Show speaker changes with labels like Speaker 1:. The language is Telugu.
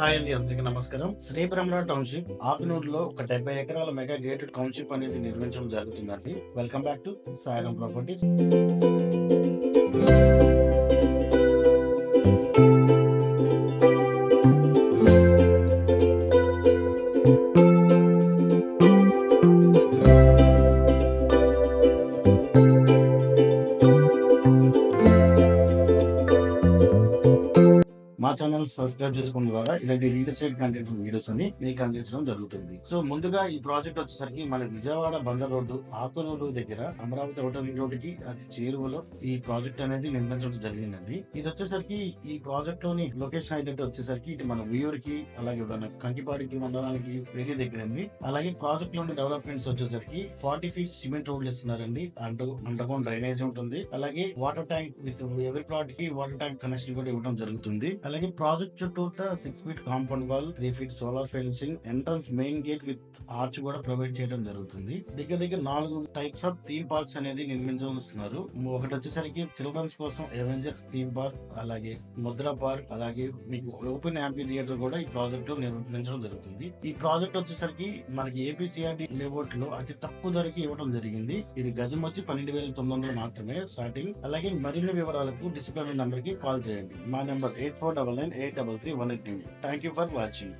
Speaker 1: హాయ్ అండి అందరికీ నమస్కారం శ్రీ బ్రహ్మ టౌన్షిప్ ఆగ్నూర్ లో ఒక డెబ్బై ఎకరాల మెగా గేటెడ్ టౌన్షిప్ అనేది నిర్మించడం జరుగుతుందండి welcome back to Sairam properties thank you మా ఛానల్ సబ్స్క్రైబ్ చేసుకోవడం ద్వారా ఇలాంటి రియల్ ఎస్టేట్ కంటెంట్ వీడియోస్ అని మీకు అందించడం జరుగుతుంది సో ముందుగా ఈ ప్రాజెక్ట్ వచ్చేసరికి మన విజయవాడ బందర్ రోడ్డు ఆకునూరు దగ్గర అమరావతి ఓటర్ రోడ్ కి అది చేరువలో ఈ ప్రాజెక్ట్ అనేది నిర్మించడం జరిగిందండి ఇది వచ్చేసరికి ఈ ప్రాజెక్ట్ లోని లొకేషన్ ఏంటంటే వచ్చేసరికి ఇది మన వ్యూర్ కి అలాగే మన కంకిపాడికి మండలానికి వేరే దగ్గర అండి అలాగే ప్రాజెక్ట్ లోని డెవలప్మెంట్స్ వచ్చేసరికి ఫార్టీ ఫీట్ సిమెంట్ రోడ్లు ఇస్తున్నారండి అండర్ అండర్ గ్రౌండ్ డ్రైనేజ్ ఉంటుంది అలాగే వాటర్ ట్యాంక్ విత్ ఎవరి ప్లాట్ కి వాటర్ ట్యాంక్ కనెక్షన్ కూడా ఇవ్వడం జరుగుతుంది అలాగే అలాగే ప్రాజెక్ట్ చుట్టూ six feet compound wall three feet solar fencing entrance main gate with arch కూడా ప్రొవైడ్ చేయడం జరుగుతుంది దగ్గర దగ్గర నాలుగు టైప్స్ ఆఫ్ థీమ్ పార్క్స్ అనేది నిర్మించవస్తున్నారు ఒకటి వచ్చేసరికి చిల్డ్రన్స్ కోసం అవెంజర్స్ థీమ్ పార్క్ అలాగే ముద్రా పార్క్ అలాగే మీకు ఓపెన్ యాంపీ థియేటర్ కూడా ఈ ప్రాజెక్ట్ లో నిర్మించడం జరుగుతుంది ఈ ప్రాజెక్ట్ వచ్చేసరికి మనకి ఏపీసీఆర్డి లేఅవుట్ లో అతి తక్కువ ధరకి ఇవ్వడం జరిగింది ఇది గజం వచ్చి పన్నెండు వేల తొమ్మిది వందలు మాత్రమే స్టార్టింగ్ అలాగే మరిన్ని వివరాలకు డిసిప్లిన్ నంబర్ కి కాల్ చేయండి మా number eight four 9883318. Thank you for watching.